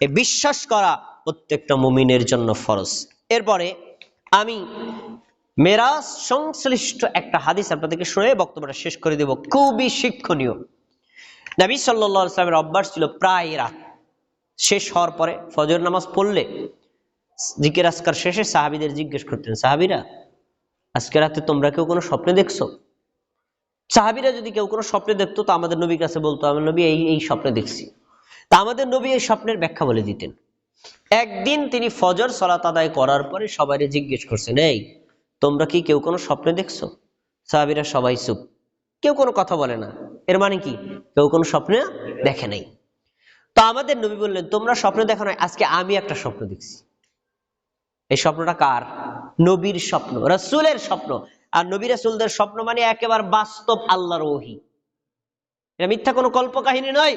এই বিশ্বাস করা প্রত্যেকটা মুমিনের জন্য ফরজ। এরপরে আমি মেরাজ সংশ্লিষ্ট একটা হাদিস আপনাদেরকে শুনে বক্তব্যটা শেষ করে দেব। খুবই শিক্ষণীয়। নবী সাল্লাল্লাহু আলাইহি সাল্লামের অভ্যাস ছিল প্রায় রাত। শেষ হওয়ার পরে ফজর নামাজ পড়লে জিকির আসকার শেষে সাহাবিদের জিজ্ঞেস করতেন, সাহাবিরা, আজকে রাতে তোমরা কেউ কোনো স্বপ্নে দেখছ? সাহাবিরা যদি কেউ কোনো স্বপ্নে দেখতো তো আমাদের নবীর কাছে বলতো, আমার নবী এই এই স্বপ্নে দেখছি। তা আমাদের নবী এই স্বপ্নের ব্যাখ্যা বলে দিতেন। একদিন তিনি ফজর সলাত আদায় করার পরে সবাই জিজ্ঞেস করছেন, এই, তোমরা কি কেউ কোনো স্বপ্নে দেখছ? সাহাবিরা সবাই চুপ। কেউ কোনো কথা বলে না। এর মানে কি? কেউ কোনো স্বপ্নে দেখে নাই। তো আমাদের নবী বললেন, তোমরা স্বপ্ন দেখো না আজকে আমি একটা স্বপ্ন দেখছি। এই স্বপ্নটা কার? নবীর স্বপ্ন, রসুলের স্বপ্ন। আর নবী রাসুলদের স্বপ্ন মানে একেবারে বাস্তব আল্লাহর ওহি। এটা মিথ্যা কোনো কল্প কাহিনী নয়।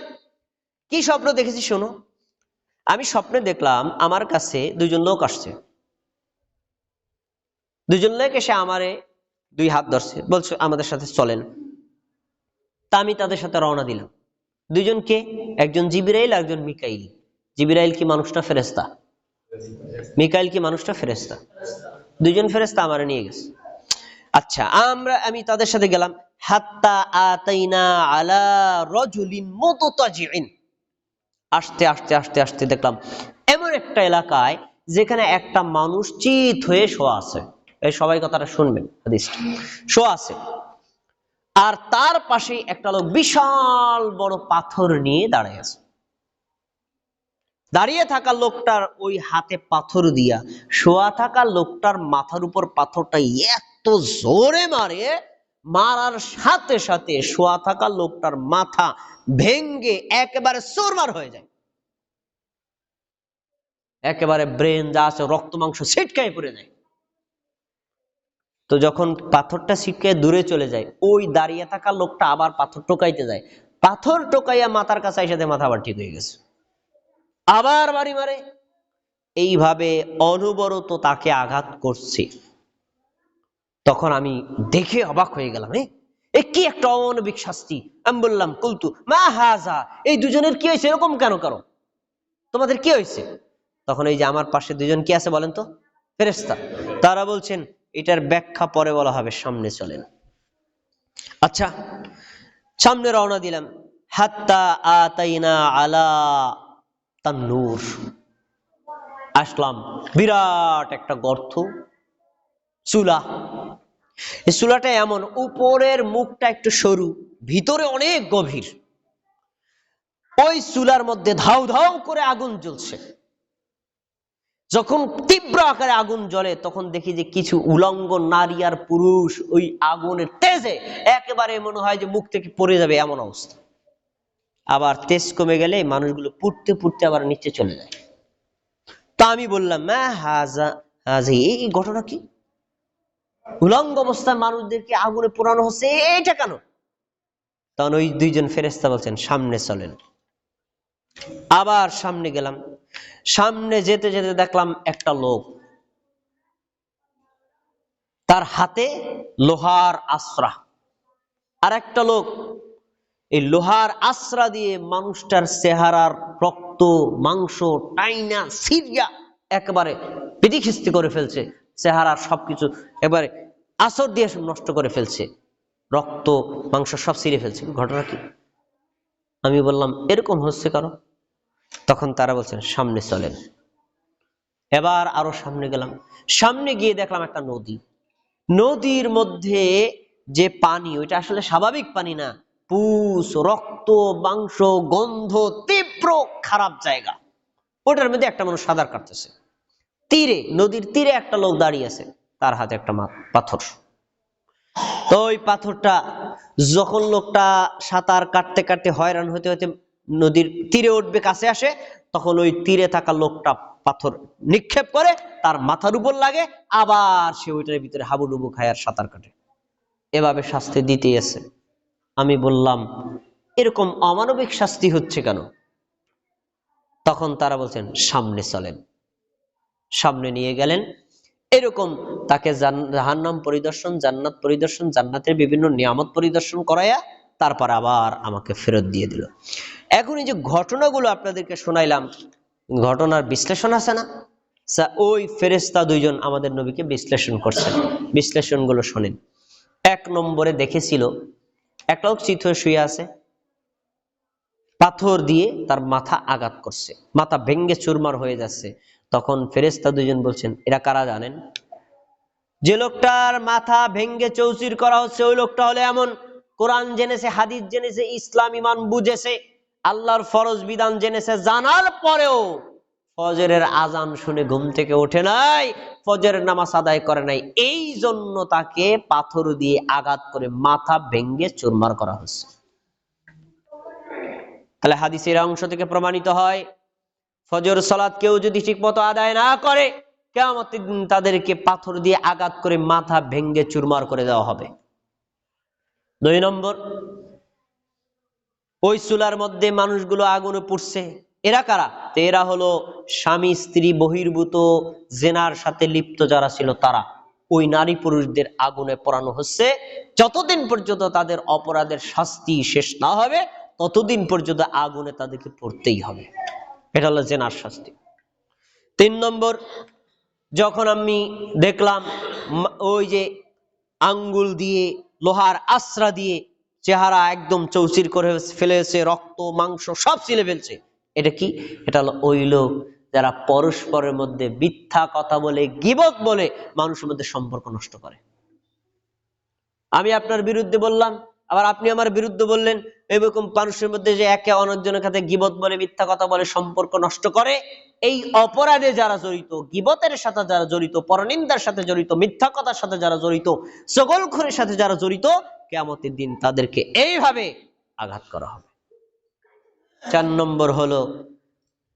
কি স্বপ্ন দেখেছি শোনো? আমি স্বপ্নে দেখলাম আমার কাছে দুইজন লোক আসছে। দুইজন লোক এসে আমারে দুই হাত ধরছে, বলছে, আমাদের সাথে চলেন। তা আমি তাদের সাথে রওনা দিলাম। দুইজন কে? একজন জিবিরাইল একজন মিকাইল। জিবিরাইল কি মানুষটা ফেরেস্তা মিকাইল কি মানুষটা ফেরেস্তা দুইজন ফেরেস্তা আমারে নিয়ে গেছে। আচ্ছা আমরা, আমি তাদের সাথে গেলাম। হাত্তা আতাইনা আলা রজুলিন মুততাজিইন আসতে আসতে আসতে আসতে দেখলাম এমন একটা এলাকায় যেখানে একটা মানুষ চিত হয়ে শোয়া আছে। এই সবাই কথাটা শুনবেন, হাদিসটা। শোয়া আছে। আর তার পাশে একটা লোক বিশাল বড় পাথর নিয়ে দাঁড়িয়ে আছে। দাঁড়িয়ে থাকা লোকটার ওই হাতে পাথর দিয়া শোয়া থাকা লোকটার মাথার উপর পাথরটা এত জোরে মারে, মারার সাথে সাথে শোয়া থাকা লোকটার মাথা ভেঙ্গে একেবারে চোরমার হয়ে যায়। একেবারে ব্রেন যা আছে, রক্ত, মাংস ছিটকায় পড়ে যায়। তো যখন পাথরটা ছিটকে দূরে চলে যায়, ওই দাঁড়িয়ে থাকা লোকটা আবার পাথর টোকাইতে যায়। পাথর টোকাইয়া মাথার কাছে এসে মাথা আবার ঠিক হয়ে গেছে। আবার বাড়ি মারে। এইভাবে অনবরত তাকে আঘাত করছে। তখন আমি দেখে অবাক হয়ে গেলাম, এ এ কি একটা অমানবিক শাস্তি? আমি বললাম, কুলতু, মা হাজা, এই দুজনের কি হয়েছে? এরকম কেন করো? তোমাদের কি হয়েছে? তখন এই যে আমার পাশে দুজন কি আছে বলেন তো? ফেরেস্তা তারা বলছেন, এটার ব্যাখ্যা পরে বলা হবে, সামনে চলেন। আচ্ছা সামনে রওনা দিলাম। হাত্তা আতাইনা আলা তান্নুর। আসলাম, বিরাট একটা গর্ত, চুলা। এই চুলাটা এমন, উপরের মুখটা একটু সরু, ভিতরে অনেক গভীর। ওই চুলার মধ্যে ধাউ ধাউ করে আগুন জ্বলছে। যখন তীব্র আকারে আগুন জ্বলে, তখন দেখি যে কিছু উলঙ্গ নারী আর পুরুষ ওই আগুনের তেজে একেবারে মনে হয় যে মুখ থেকে পড়ে যাবে এমন অবস্থা। আবার তেজ কমে গেলে মানুষগুলো পুড়তে পুড়তে আবার নিচে চলে যায়। তা আমি বললাম, মা, হাজা হাজা, এই ঘটনা কি? উলঙ্গ অবস্থায় মানুষদেরকে আগুনে পোড়ানো হচ্ছে, এইটা কেন? তখন ওই দুইজন ফেরেস্তা বলছেন, সামনে চলেন। আবার সামনে গেলাম। সামনে যেতে যেতে দেখলাম একটা লোক। তার হাতে লোহার আশ্রা। আর একটা লোক, এই লোহার আশ্রা দিয়ে মানুষটার চেহারার রক্ত, মাংস, টাইনা, সিরিয়া একেবারে পিদিখিস্তি করে ফেলছে। চেহারার সবকিছু এবারে আসর দিয়ে নষ্ট করে ফেলছে। রক্ত, মাংস সব ছিঁড়ে ফেলছে। ঘটনা কি? আমি বললাম, এরকম হচ্ছে কারও তখন তারা বলছেন, সামনে চলেন। এবার আরও সামনে গেলাম। সামনে গিয়ে দেখলাম একটা নদী। নদীর মধ্যে যে পানি, ওইটা আসলে স্বাভাবিক পানি না। পুষ, রক্ত, মাংস, গন্ধ, তীব্র খারাপ জায়গা। ওটার মধ্যে একটা মানুষ সাঁতার কাটতেছে। তীরে, নদীর তীরে একটা লোক দাঁড়িয়ে আছে, তার হাতে একটা পাথর। তো ওই পাথরটা যখন লোকটা সাঁতার কাটতে কাটতে হয়রান হতে হতে নদীর তীরে উঠবে, কাছে আসে, তখন ওই তীরে থাকা লোকটা পাথর নিক্ষেপ করে, তার মাথার উপর লাগে, আবার সে ওইটার ভিতরে হাবুডুবু খায় আর সাঁতার কাটে। এভাবে শাস্তি দিতেই আছে। আমি বললাম, এরকম অমানবিক শাস্তি হচ্ছে কেন? তখন তারা বলছেন, সামনে চলেন। সামনে নিয়ে গেলেন। এরকম তাকে জাহান্নাম পরিদর্শন, জান্নাত পরিদর্শন, জান্নাতের বিভিন্ন নিয়ামত পরিদর্শন করাইয়া তারপর আবার আমাকে ফেরত দিয়ে দিল। এখন এই যে ঘটনাগুলো আপনাদেরকে শোনাইলাম, ঘটনার বিশ্লেষণ আছে না? ওই ফেরেস্তা দুইজন আমাদের নবীকে বিশ্লেষণ করছেন। বিশ্লেষণগুলো শোনেন। এক নম্বরে দেখেছিল, একটা চিত শুয়ে আছে, পাথর দিয়ে তার মাথা আঘাত করছে, মাথা ভেঙ্গে চুরমার হয়ে যাচ্ছে। তখন ফেরেস্তা দুজন বলছেন, এরা কারা জানেন? যে লোকটার মাথা ভেঙ্গে চৌচির করা হচ্ছে, ওই লোকটা হলে এমন কোরআন জেনেছে, হাদিস জেনেছে, ইসলাম ইমান বুঝেছে, আল্লাহর ফরজ বিধান জেনেছে, জানার পরেও ফজরের আজান শুনে ঘুম থেকে ওঠে নাই, ফজরের নামাজ আদায় করে নাই। এই জন্য তাকে পাথর দিয়ে আঘাত করে মাথা ভেঙ্গে চুরমার করা হচ্ছে। তাহলে হাদিসের অংশ থেকে প্রমাণিত হয় ফজর সালাত কেউ যদি ঠিক মতো আদায় না করে, কেয়ামতের দিন তাদেরকে পাথর দিয়ে আঘাত করে মাথা ভেঙ্গে চুরমার করে দেওয়া হবে। দুই নম্বর, ওই চুলার মধ্যে মানুষগুলো আগুনে পুড়ছে। এরা কারা? এরা হলো স্বামী, স্ত্রী, বহির্ভূত, জেনার সাথে লিপ্ত যারা ছিল তারা। ওই নারী পুরুষদের আগুনে পোড়ানো হচ্ছে। যতদিন পর্যন্ত তাদের অপরাধের শাস্তি শেষ না হবে, ততদিন পর্যন্ত আগুনে তাদেরকে পড়তেই হবে। এটা হলো জেনার শাস্তি। তিন নম্বর, যখন আমি দেখলাম ওই যে আঙ্গুল দিয়ে, লোহার আশ্রা দিয়ে চেহারা একদম চৌচির করে ফেলেছে রক্ত, মাংস সব ছিলে ফেলছে, এটা কি? এটা হলো ওই লোক যারা পরস্পরের মধ্যে মিথ্যা কথা বলে গিবক বলে মানুষের মধ্যে সম্পর্ক নষ্ট করে। আমি আপনার বিরুদ্ধে বললাম আবার আপনি আমার বিরুদ্ধে বললেন, এরকম মানুষের মধ্যে যে একে অন্যজনের কাছে গিবত বলে, মিথ্যা কথা বলে, সম্পর্ক নষ্ট করে, এই অপরাধে যারা জড়িত, গিবতের সাথে যারা জড়িত, পরনিন্দার সাথে জড়িত, মিথ্যা কথার সাথে যারা জড়িত সকলখরের সাথে যারা জড়িত কেমতের দিন তাদেরকে এইভাবে আঘাত করা হবে। চার নম্বর হলো,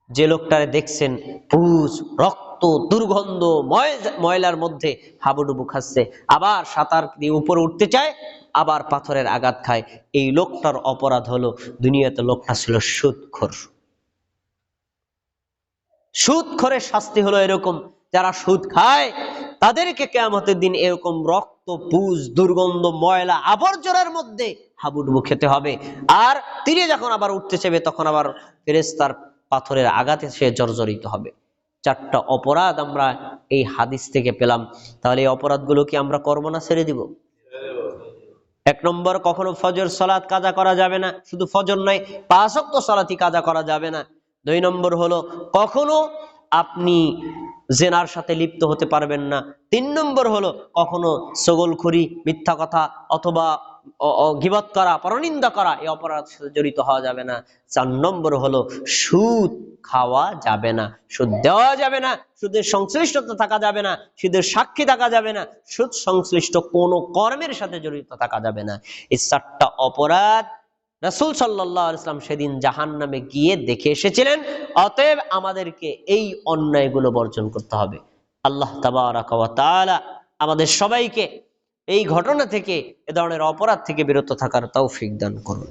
যে লোকটারে দেখছেন পুষ রক্ত, দুর্গন্ধ ময়- ময়লার মধ্যে হাবুডুবু খাচ্ছে, আবার সাঁতার দিয়ে উপরে উঠতে চায় আবার পাথরের আঘাত খায়। এই লোকটার অপরাধ হলো দুনিয়াতে লোকটা ছিল সুদখোর সুদখোরের শাস্তি হলো এরকম, যারা সুদ খায়, তাদেরকে কেয়ামতের দিন এরকম রক্ত, পুজ, দুর্গন্ধ, ময়লা, আবর্জনার মধ্যে হাবুডুবু খেতে হবে। আর তীরে যখন আবার উঠতে চাইবে তখন আবার ফেরেস্তার পাথরের আঘাতে সে জর্জরিত হবে। চারটা অপরাধ আমরা এই হাদিস থেকে পেলাম। তাহলে এই অপরাধগুলো কি আমরা করব না ছেড়ে দিব? এক নম্বর, কখনো ফজর সলাৎ কাজা করা যাবে না। শুধু ফজর নয় পাঁচক্ত সলাতি কাজা করা যাবে না। দুই নম্বর হলো, কখনো আপনি জেনার সাথে লিপ্ত হতে পারবেন না। তিন নম্বর হলো, কখনো সগলখুরি মিথ্যা কথা অথবা গীবত করা, পরনিন্দা করা এই অপরাধ জড়িত হওয়া যাবে না। চার নম্বর হলো, সুদ খাওয়া যাবে না। সুদ দেওয়া যাবে না, সুদের সংশ্লিষ্টতা থাকা যাবে না, সুদের সাক্ষী থাকা যাবে না, সুদ সংশ্লিষ্ট কোনো কর্মের সাথে জড়িত থাকা যাবে না। এই চারটা অপরাধ রাসূল সাল্লাহ ইসলাম সেদিন জাহান নামে গিয়ে দেখে এসেছিলেন, অতএব আমাদেরকে এই অন্যায়গুলো বর্জন করতে হবে। আল্লাহ তাআলা আমাদের সবাইকে এই ঘটনা থেকে এ ধরনের অপরাধ থেকে বিরত থাকার তৌফিক দান করুন।